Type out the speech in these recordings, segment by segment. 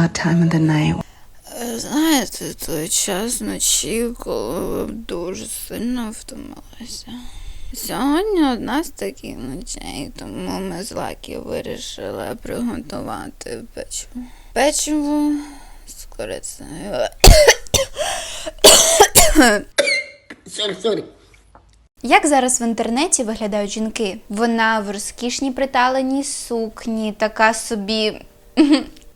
that time of the night Знаєте, той час вночі, коли ви дуже сильно втомилися. Сьогодні одна з таких ночей, тому ми з Лакі вирішили приготувати печиво. Печиво з корицею. Як зараз в інтернеті виглядають жінки? Вона в розкішній приталеній сукні, така собі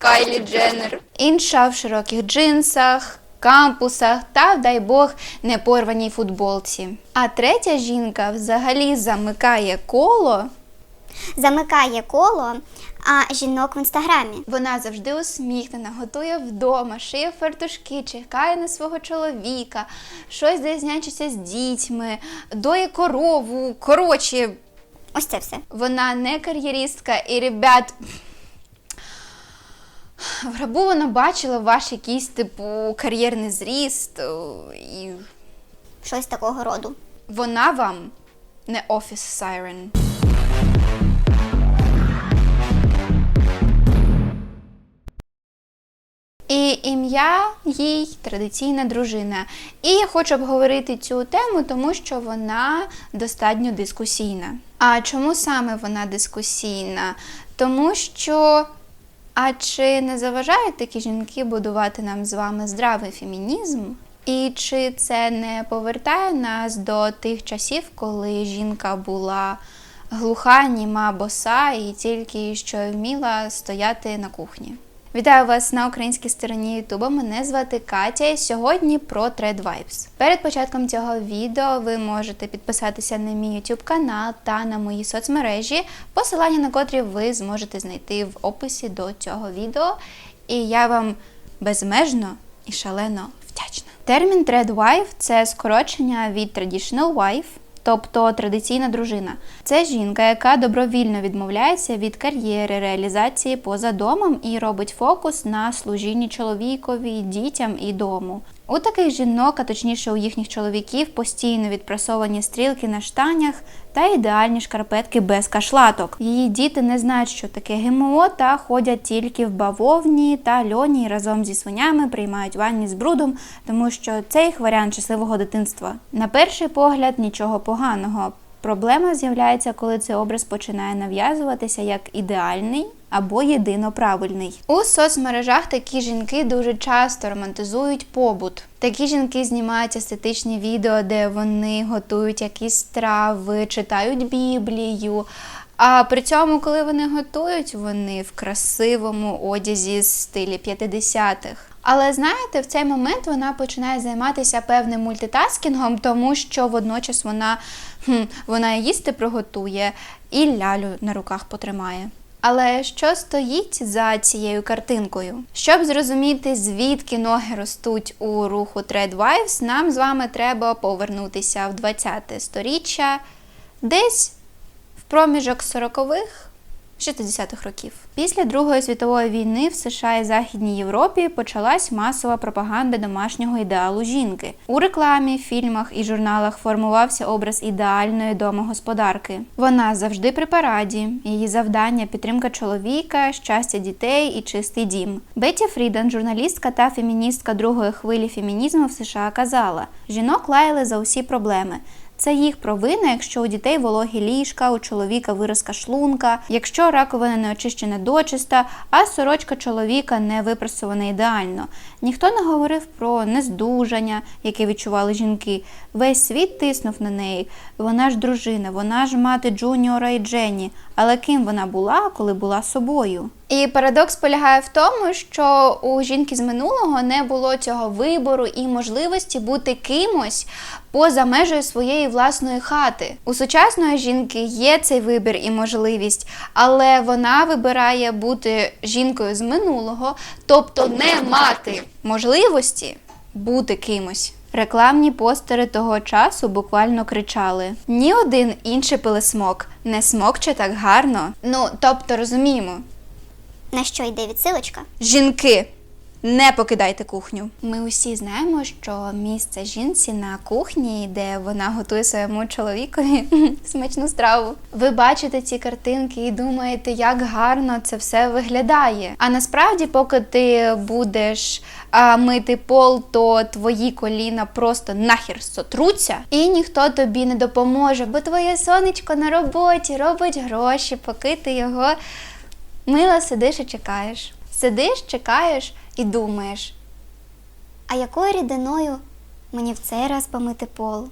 Кайлі Дженнер. Інша в широких джинсах, кампусах та, дай Бог, не порваній футболці. А третя жінка взагалі замикає коло. Замикає коло а, жінок в інстаграмі. Вона завжди усміхнена, готує вдома, шиє фартушки, чекає на свого чоловіка, щось десь нянчиться з дітьми, доє корову. Коротше, Ось це все. Вона не кар'єристка, і ребят. В грабу вона бачила ваш якийсь типу кар'єрний зріст, і Щось такого роду. вона вам не офіс сайрен. І ім'я їй традиційна дружина. І я хочу обговорити цю тему, тому що вона достатньо дискусійна. А чому саме вона дискусійна? Тому що. А чи не заважають такі жінки будувати нам з вами здравий фемінізм? І чи це не повертає нас до тих часів, коли жінка була глуха, німа, боса і тільки що вміла стояти на кухні? Вітаю вас на українській стороні Ютуба. Мене звати Катя. і Сьогодні про Thread Vibes. Перед початком цього відео ви можете підписатися на мій YouTube канал та на мої соцмережі, посилання на котрі ви зможете знайти в описі до цього відео. І я вам безмежно і шалено вдячна. Термін Thread Wife – це скорочення від Traditional Wife, тобто традиційна дружина. Це жінка, яка добровільно відмовляється від кар'єри, реалізації поза домом і робить фокус на служінні чоловікові, дітям і дому. У таких жінок, а точніше у їхніх чоловіків, постійно відпрасовані стрілки на штанях та ідеальні шкарпетки без кашлаток. Її діти не знають, що таке ГМО, та ходять тільки в бавовні та льоні разом зі свинями приймають ванні з брудом, тому що це їх варіант щасливого дитинства. На перший погляд нічого поганого. Проблема з'являється, коли цей образ починає нав'язуватися як ідеальний або єдино правильний. У соцмережах такі жінки дуже часто романтизують побут. Такі жінки знімають естетичні відео, де вони готують якісь страви, читають Біблію. А при цьому, коли вони готують, вони в красивому одязі з стилі 50-х. Але знаєте, в цей момент вона починає займатися певним мультитаскінгом, тому що водночас вона, хм, вона їсти приготує і лялю на руках потримає. Але що стоїть за цією картинкою? Щоб зрозуміти, звідки ноги ростуть у руху Wives, нам з вами треба повернутися в 20-те сторіччя, десь в проміжок 40-х, 60-х років. Після Другої світової війни в США і Західній Європі почалась масова пропаганда домашнього ідеалу жінки. У рекламі, фільмах і журналах формувався образ ідеальної домогосподарки. Вона завжди при параді. Її завдання підтримка чоловіка, щастя дітей і чистий дім. Бетті Фріден, журналістка та феміністка другої хвилі фемінізму в США, казала: жінок лаяли за усі проблеми. Це їх провина, якщо у дітей вологі ліжка, у чоловіка виразка шлунка, якщо раковина не очищена дочиста, а сорочка чоловіка не випрасована ідеально. Ніхто не говорив про нездужання, яке відчували жінки. Весь світ тиснув на неї. Вона ж дружина, вона ж мати Джуніора і Дженні. Але ким вона була, коли була собою? І парадокс полягає в тому, що у жінки з минулого не було цього вибору і можливості бути кимось поза межею своєї власної хати. У сучасної жінки є цей вибір і можливість, але вона вибирає бути жінкою з минулого, тобто не мати можливості бути кимось. Рекламні постери того часу буквально кричали: ні один інший пилисмок не смокче так гарно. Ну, тобто розуміємо, На що йде відсилочка? жінки не покидайте кухню. Ми усі знаємо, що місце жінці на кухні, де вона готує своєму чоловікові смачну страву. Ви бачите ці картинки і думаєте, як гарно це все виглядає. А насправді, поки ти будеш а, мити пол, то твої коліна просто нахер сотруться, і ніхто тобі не допоможе, бо твоє сонечко на роботі робить гроші, поки ти його мило сидиш і чекаєш. Сидиш, чекаєш і думаєш. А якою рідиною мені в цей раз помити пол?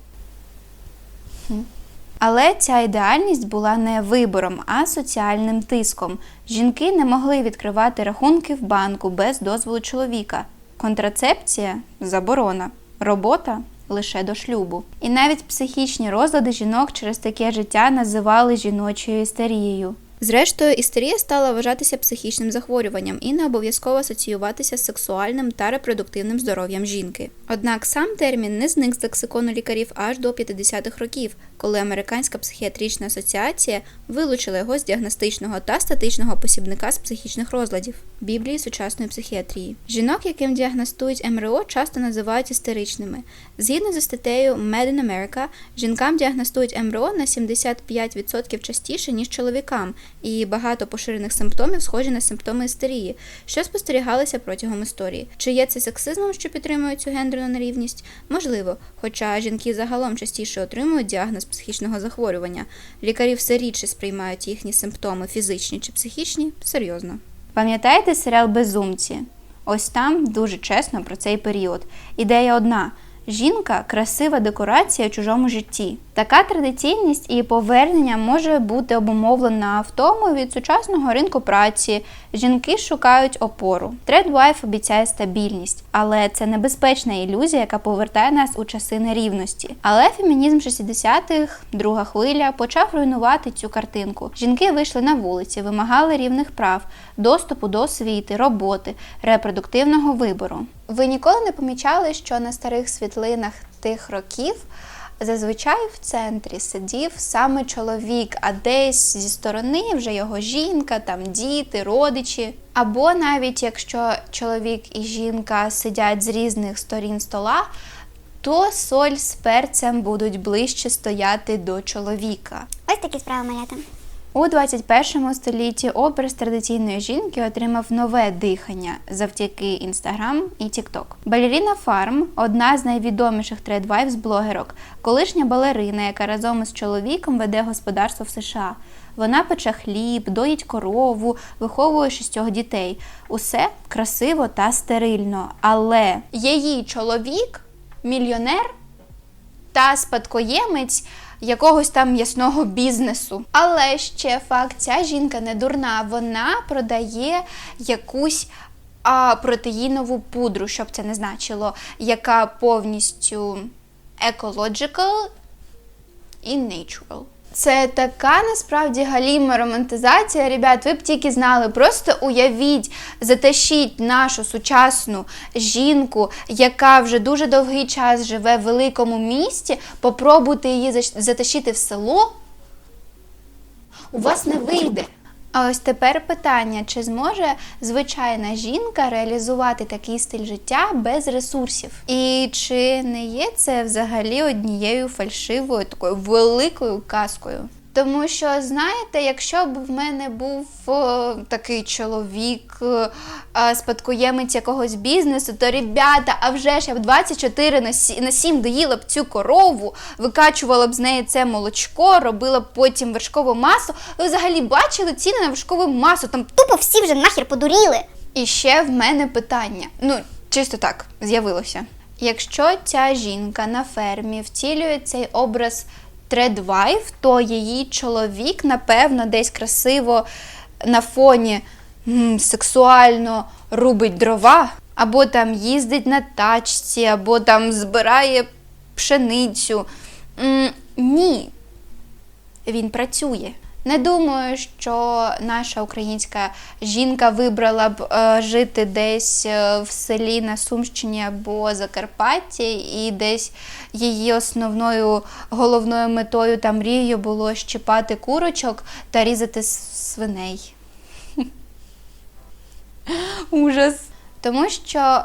Але ця ідеальність була не вибором, а соціальним тиском. Жінки не могли відкривати рахунки в банку без дозволу чоловіка. Контрацепція заборона, робота лише до шлюбу. І навіть психічні розлади жінок через таке життя називали жіночою істерією. Зрештою, істерія стала вважатися психічним захворюванням і не обов'язково асоціюватися з сексуальним та репродуктивним здоров'ям жінки. Однак сам термін не зник з лексикону лікарів аж до 50-х років, коли Американська психіатрична асоціація вилучила його з діагностичного та статичного посібника з психічних розладів Біблії сучасної психіатрії. Жінок, яким діагностують МРО, часто називають істеричними. Згідно зі статтею Made in America, жінкам діагностують МРО на 75% частіше, ніж чоловікам, і багато поширених симптомів схожі на симптоми істерії, що спостерігалися протягом історії. Чи є це сексизмом, що підтримує цю гендерну нерівність? Можливо, хоча жінки загалом частіше отримують діагноз психічного захворювання, лікарі все рідше сприймають їхні симптоми фізичні чи психічні серйозно. Пам'ятаєте серіал Безумці? Ось там дуже чесно про цей період. Ідея одна. Жінка красива декорація у чужому житті. Така традиційність і повернення може бути обумовлена в тому від сучасного ринку праці. Жінки шукають опору. Тредвайф обіцяє стабільність, але це небезпечна ілюзія, яка повертає нас у часи нерівності. Але фемінізм 60-х, друга хвиля, почав руйнувати цю картинку. Жінки вийшли на вулиці, вимагали рівних прав, доступу до освіти, роботи, репродуктивного вибору. Ви ніколи не помічали, що на старих світлинах тих років зазвичай в центрі сидів саме чоловік, а десь зі сторони вже його жінка, там діти, родичі. Або навіть якщо чоловік і жінка сидять з різних сторін стола, то соль з перцем будуть ближче стояти до чоловіка. Ось такі справи малята. У 21 столітті образ традиційної жінки отримав нове дихання завдяки Інстаграм і Тікток. Балеріна Фарм одна з найвідоміших тредвайвз блогерок, колишня балерина, яка разом із чоловіком веде господарство в США. Вона пече хліб, доїть корову, виховує шістьох дітей. Усе красиво та стерильно. Але її чоловік мільйонер та спадкоємець якогось там м'ясного бізнесу. Але ще факт, ця жінка не дурна, вона продає якусь а, протеїнову пудру, щоб це не значило, яка повністю ecological і natural. Це така насправді галіма романтизація. Ребят, ви б тільки знали. Просто уявіть, затащіть нашу сучасну жінку, яка вже дуже довгий час живе в великому місті, попробуйте її затащити в село. У вас не вийде. А ось тепер питання: чи зможе звичайна жінка реалізувати такий стиль життя без ресурсів? І чи не є це взагалі однією фальшивою такою великою казкою? Тому що, знаєте, якщо б в мене був такий чоловік, е, якогось бізнесу, то ребята, а вже ж я б 24 на на 7 доїла б цю корову, викачувала б з неї це молочко, робила б потім вершкову масу. Ви взагалі бачили ціни на вершкову масу? Там Тупо всі вже нахер подуріли. і ще в мене питання. Ну, чисто так з'явилося. Якщо ця жінка на фермі втілює цей образ тредвайф, то її чоловік, напевно, десь красиво на фоні м, сексуально рубить дрова, або там їздить на тачці, або там збирає пшеницю. М, ні, він працює. Не думаю, що наша українська жінка вибрала б е, жити десь е, в селі на Сумщині або Закарпатті, і десь її основною головною метою та мрією було щипати курочок та різати свиней. Ужас. Тому що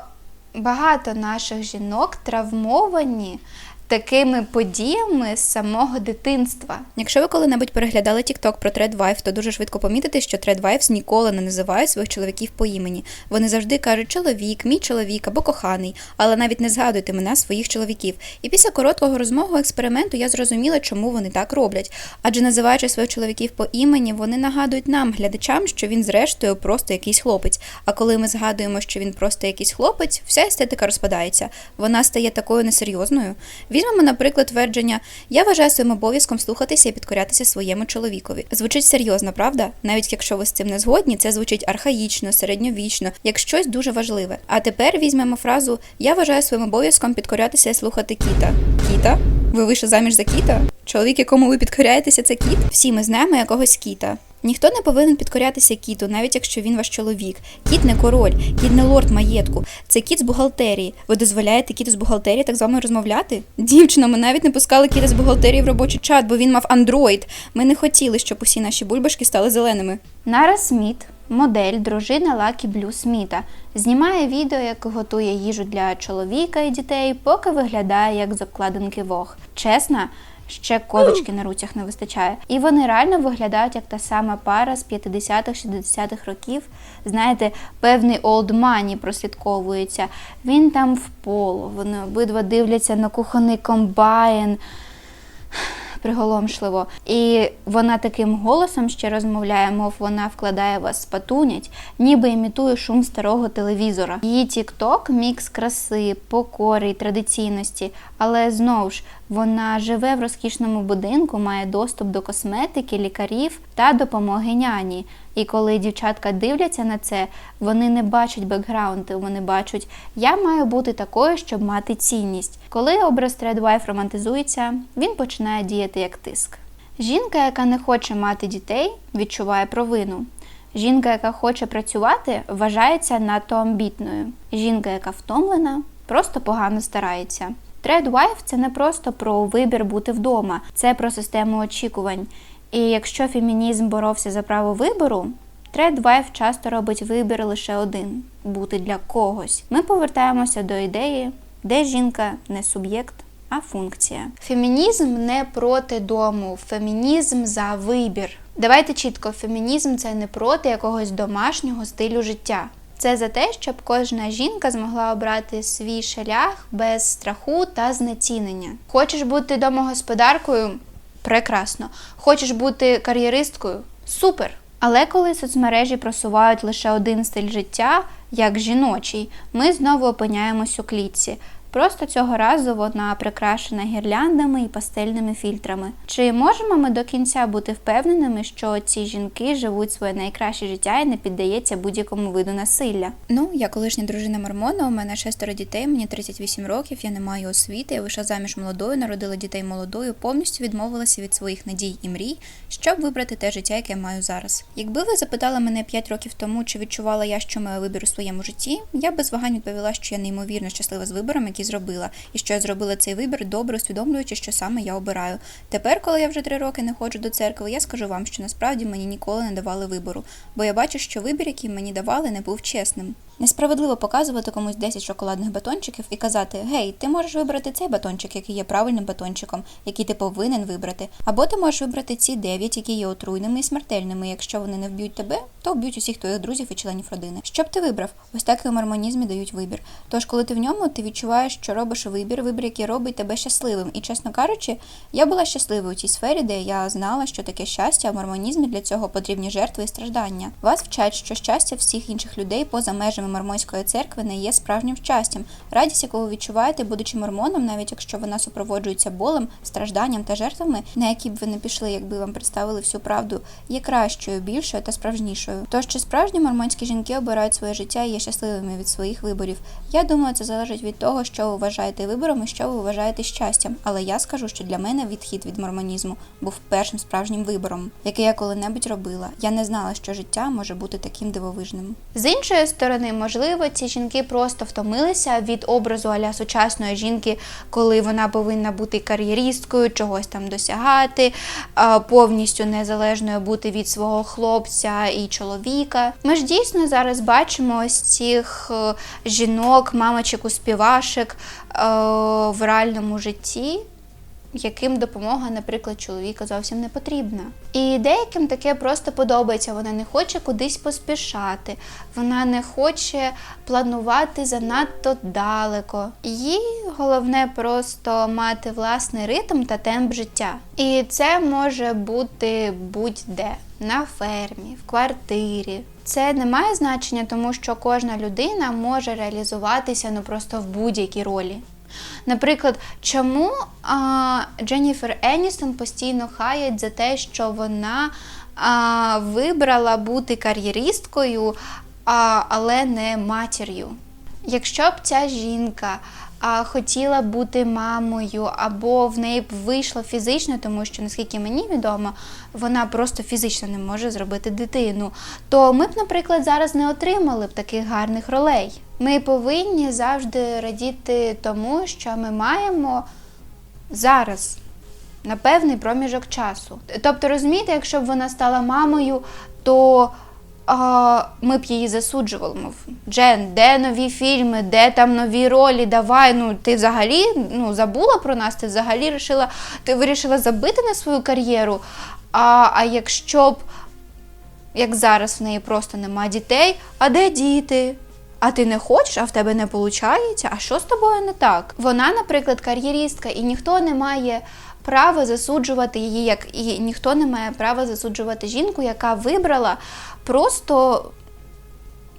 багато наших жінок травмовані такими подіями з самого дитинства. Якщо ви коли-небудь переглядали TikTok про Тредвайф, то дуже швидко помітите, що Тредвайфс ніколи не називають своїх чоловіків по імені. Вони завжди кажуть чоловік, мій чоловік або коханий, але навіть не згадують імена своїх чоловіків. І після короткого розмовного експерименту я зрозуміла, чому вони так роблять. Адже називаючи своїх чоловіків по імені, вони нагадують нам, глядачам, що він зрештою просто якийсь хлопець. А коли ми згадуємо, що він просто якийсь хлопець, вся естетика розпадається. Вона стає такою несерйозною. Візьмемо, наприклад, твердження Я вважаю своїм обов'язком слухатися і підкорятися своєму чоловікові. Звучить серйозно, правда? Навіть якщо ви з цим не згодні, це звучить архаїчно, середньовічно, як щось дуже важливе. А тепер візьмемо фразу Я вважаю своїм обов'язком підкорятися і слухати кіта. Кіта? Ви вийшли заміж за кіта? Чоловік, якому ви підкоряєтеся, це кіт? Всі ми знаємо якогось кіта. Ніхто не повинен підкорятися кіту, навіть якщо він ваш чоловік. Кіт не король, кіт не лорд маєтку. Це кіт з бухгалтерії. Ви дозволяєте кіту з бухгалтерії так з вами розмовляти? Дівчино, ми навіть не пускали кіта з бухгалтерії в робочий чат, бо він мав андроїд. Ми не хотіли, щоб усі наші бульбашки стали зеленими. Нара Сміт, модель, дружина Лакі Блю Сміта, знімає відео, як готує їжу для чоловіка і дітей, поки виглядає як з обкладинки Вог. Чесно, ще ковички на руцях не вистачає. І вони реально виглядають як та сама пара з 50-х, 60-х років. Знаєте, певний олдмані прослідковується. Він там в поло, вони обидва дивляться на кухонний комбайн приголомшливо. І вона таким голосом ще розмовляє, мов вона вкладає вас спатунять, ніби імітує шум старого телевізора. Її тік-ток мікс краси, покори й традиційності, але знову ж вона живе в розкішному будинку, має доступ до косметики, лікарів та допомоги няні. І коли дівчатка дивляться на це, вони не бачать бекграунди, вони бачать, я маю бути такою, щоб мати цінність. Коли образ Тредвайф романтизується, він починає діяти як тиск. Жінка, яка не хоче мати дітей, відчуває провину. Жінка, яка хоче працювати, вважається надто амбітною. Жінка, яка втомлена, просто погано старається. Тредвайф це не просто про вибір бути вдома, це про систему очікувань. І якщо фемінізм боровся за право вибору, Тредвайф часто робить вибір лише один бути для когось. Ми повертаємося до ідеї, де жінка не суб'єкт, а функція. Фемінізм не проти дому, фемінізм за вибір. Давайте чітко, фемінізм це не проти якогось домашнього стилю життя. Це за те, щоб кожна жінка змогла обрати свій шлях без страху та знецінення. Хочеш бути домогосподаркою? Прекрасно. Хочеш бути кар'єристкою? Супер! Але коли соцмережі просувають лише один стиль життя, як жіночий, ми знову опиняємось у клітці. Просто цього разу вона прикрашена гірляндами і пастельними фільтрами. Чи можемо ми до кінця бути впевненими, що ці жінки живуть своє найкраще життя і не піддається будь-якому виду насилля? Ну, я колишня дружина Мормона, у мене шестеро дітей, мені 38 років, я не маю освіти, я вийшла заміж молодою, народила дітей молодою, повністю відмовилася від своїх надій і мрій, щоб вибрати те життя, яке я маю зараз. Якби ви запитали мене 5 років тому, чи відчувала я, що маю вибір у своєму житті, я без вагань відповіла, що я неймовірно щаслива з вибором, який зробила, і що я зробила цей вибір, добре усвідомлюючи, що саме я обираю. Тепер, коли я вже три роки не ходжу до церкви, я скажу вам, що насправді мені ніколи не давали вибору, бо я бачу, що вибір, який мені давали, не був чесним. Несправедливо показувати комусь 10 шоколадних батончиків і казати: Гей, ти можеш вибрати цей батончик, який є правильним батончиком, який ти повинен вибрати. Або ти можеш вибрати ці 9, які є отруйними і смертельними. Якщо вони не вб'ють тебе, то вб'ють усіх твоїх друзів і членів родини. Що б ти вибрав? Ось так і в мормонізмі дають вибір. Тож, коли ти в ньому, ти відчуваєш, що робиш вибір, вибір, який робить тебе щасливим. І чесно кажучи, я була щасливою у цій сфері, де я знала, що таке щастя, а в мормонізмі для цього потрібні жертви і страждання. Вас вчать, що щастя всіх інших людей поза межами мормонської церкви не є справжнім щастям. Радість, яку ви відчуваєте, будучи мормоном, навіть якщо вона супроводжується болем, стражданням та жертвами, на які б ви не пішли, якби вам представили всю правду, є кращою, більшою та справжнішою. Тож чи справжні мормонські жінки обирають своє життя і є щасливими від своїх виборів? Я думаю, це залежить від того, що ви вважаєте вибором і що ви вважаєте щастям. Але я скажу, що для мене відхід від мормонізму був першим справжнім вибором, який я коли-небудь робила. Я не знала, що життя може бути таким дивовижним. З іншої сторони, можливо, ці жінки просто втомилися від образу аля сучасної жінки, коли вона повинна бути кар'єристкою, чогось там досягати, повністю незалежною бути від свого хлопця і чоловіка. Ми ж дійсно зараз бачимо ось цих е, жінок, мамочок, успівашек е, в реальному житті яким допомога, наприклад, чоловіка зовсім не потрібна. І деяким таке просто подобається. Вона не хоче кудись поспішати, вона не хоче планувати занадто далеко. Їй головне просто мати власний ритм та темп життя. І це може бути будь-де на фермі, в квартирі. Це не має значення, тому що кожна людина може реалізуватися ну просто в будь-якій ролі. Наприклад, чому а, Дженніфер Еністон постійно хаять за те, що вона а, вибрала бути кар'єристкою, але не матір'ю? Якщо б ця жінка а, хотіла бути мамою, або в неї б вийшло фізично, тому що, наскільки мені відомо, вона просто фізично не може зробити дитину, то ми б, наприклад, зараз не отримали б таких гарних ролей. Ми повинні завжди радіти тому, що ми маємо зараз. На певний проміжок часу. Тобто, розумієте, якщо б вона стала мамою, то а, ми б її засуджували. Мов Джен, де нові фільми, де там нові ролі? Давай. Ну ти взагалі ну, забула про нас, ти взагалі вирішила, ти вирішила забити на свою кар'єру. А, а якщо б, як зараз в неї просто нема дітей, а де діти? А ти не хочеш, а в тебе не виходить? А що з тобою не так? Вона, наприклад, кар'єристка, і ніхто не має права засуджувати її, як і ніхто не має права засуджувати жінку, яка вибрала просто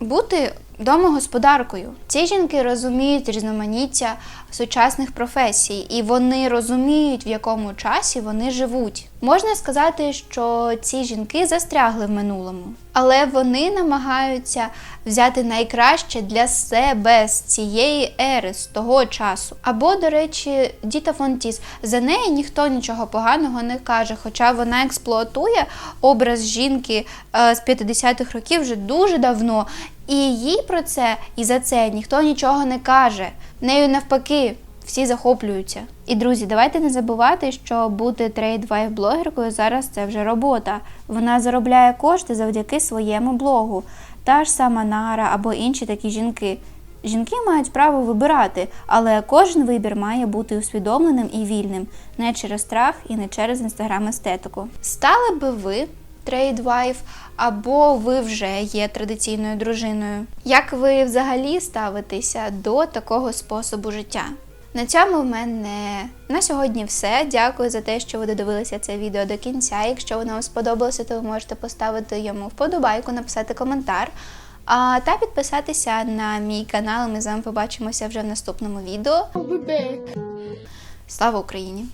бути домогосподаркою. Ці жінки розуміють різноманіття сучасних професій, і вони розуміють, в якому часі вони живуть. Можна сказати, що ці жінки застрягли в минулому, але вони намагаються взяти найкраще для себе з цієї ери, з того часу. Або, до речі, Діта Фонтіс. За неї ніхто нічого поганого не каже, хоча вона експлуатує образ жінки е, з 50-х років вже дуже давно. І їй про це і за це ніхто нічого не каже. Нею навпаки, всі захоплюються. І друзі, давайте не забувати, що бути трейд-вайф блогеркою зараз це вже робота. Вона заробляє кошти завдяки своєму блогу. Та ж сама Нара або інші такі жінки. Жінки мають право вибирати, але кожен вибір має бути усвідомленим і вільним, не через страх і не через інстаграм-естетику. Стали би ви трейдвайф, або ви вже є традиційною дружиною? Як ви взагалі ставитеся до такого способу життя? На цьому в мене на сьогодні все. Дякую за те, що ви додивилися це відео до кінця. Якщо воно вам сподобалося, то ви можете поставити йому вподобайку, написати коментар та підписатися на мій канал. Ми з вами побачимося вже в наступному відео. Слава Україні!